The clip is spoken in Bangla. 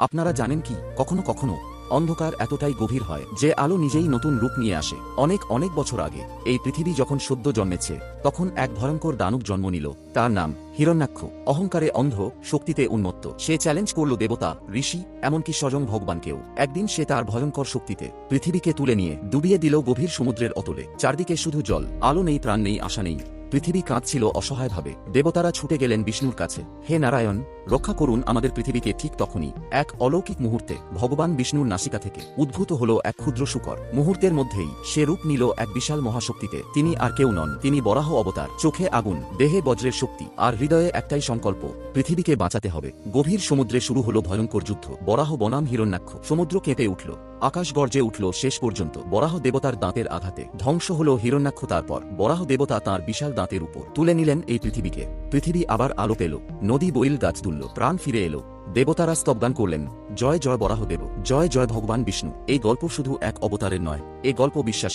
আপনারা জানেন কি, কখনো কখনো অন্ধকার এতটাই গভীর হয় যে আলো নিজেই নতুন রূপ নিয়ে আসে। অনেক অনেক বছর আগে এই পৃথিবী যখন সদ্য জন্মেছে, তখন এক ভয়ঙ্কর দানব জন্ম নিল। তার নাম হিরণ্যাক্ষ। অহংকারে অন্ধ, শক্তিতে উন্মত্ত। সে চ্যালেঞ্জ করল দেবতা, ঋষি, এমনকি স্বয়ং ভগবানকেও। একদিন সে তার ভয়ঙ্কর শক্তিতে পৃথিবীকে তুলে নিয়ে ডুবিয়ে দিল গভীর সমুদ্রের অতলে। চারদিকে শুধু জল, আলো নেই, প্রাণ নেই, আশা নেই। পৃথিবী কাঁদছিল অসহায়ভাবে। দেবতারা ছুটে গেলেন বিষ্ণুর কাছে। হে নারায়ণ, রক্ষা করুন আমাদের পৃথিবীকে ঠিক তখনই। এক অলৌকিক মুহূর্তে ভগবান বিষ্ণুর নাসিকা থেকে উদ্ভূত হল এক ক্ষুদ্র শুকর। মুহূর্তের মধ্যেই সে রূপ নিল এক বিশাল মহাশক্তিতে। তিনি আর কেউ নন, তিনি বরাহ অবতার। চোখে আগুন, দেহে বজ্রের শক্তি, আর হৃদয়ে একটাই সংকল্প, পৃথিবীকে বাঁচাতে হবে। গভীর সমুদ্রে শুরু হলো ভয়ঙ্কর যুদ্ধ। বরাহ বনাম হিরণ্যাক্ষ। সমুদ্র কেঁপে উঠল। আকাশ গর্জে উঠল শেষ পর্যন্ত। বরাহ দেবতার দাঁতের আঘাতে। ধ্বংস হল হিরণ্যাক্ষ তারপর। বরাহ দেবতা তার বিশাল দাঁতের উপর। তুলে নিলেন এই পৃথিবীকে। পৃথিবী আবার আলো পেল। নদী বইল গাছ তুলল। প্রাণ ফিরে এলো। দেবতারা স্তবদান করলেন, জয় জয় বরাহ দেব। জয় জয় ভগবান বিষ্ণু। এই গল্প শুধু এক অবতারের নয় এই গল্প বিশ্বাস